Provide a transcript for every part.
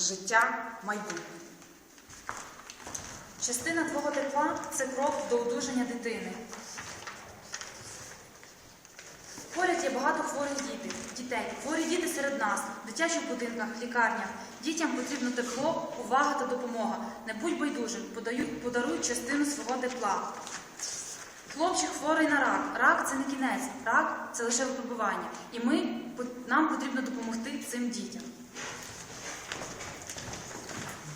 життя, майбутнє. Частина твого тепла це крок до одужання дитини. Поряд є багато хворих дітей. Хворі діти серед нас, в дитячих будинках, лікарнях. Дітям потрібно тепло, увага та допомога. Не будь байдужим, подаруй частину свого тепла. Хлопчик хворий на рак. Рак це не кінець, рак це лише випробування. І ми, нам потрібно допомогти цим дітям.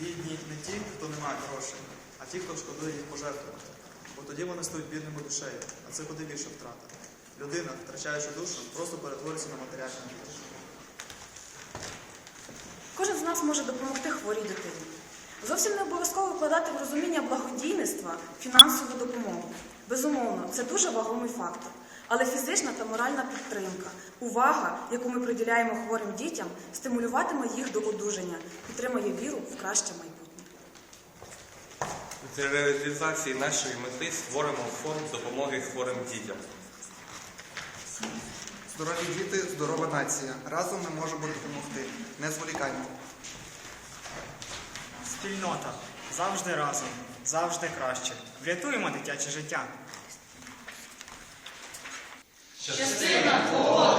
Бідні не ті, хто не має грошей, а ті, хто шкодує їх пожертвувати. Бо тоді вони стають бідними душею, а це куди більше втрата. Людина, втрачаючи душу, просто перетворюється на матеріальну річ. Кожен з нас може допомогти хворій дитині. Зовсім не обов'язково вкладати в розуміння благодійництва фінансову допомогу. Безумовно, це дуже вагомий фактор. Але фізична та моральна підтримка, увага, яку ми приділяємо хворим дітям, стимулюватиме їх до одужання, підтримує віру в краще майбутнє. Для реалізації нашої мети створимо фонд допомоги хворим дітям. Здорові діти, здорова нація. Разом ми можемо допомогти. Не зволікаймо. Спільнота завжди разом, завжди краще. Врятуємо дитяче життя. Частина твого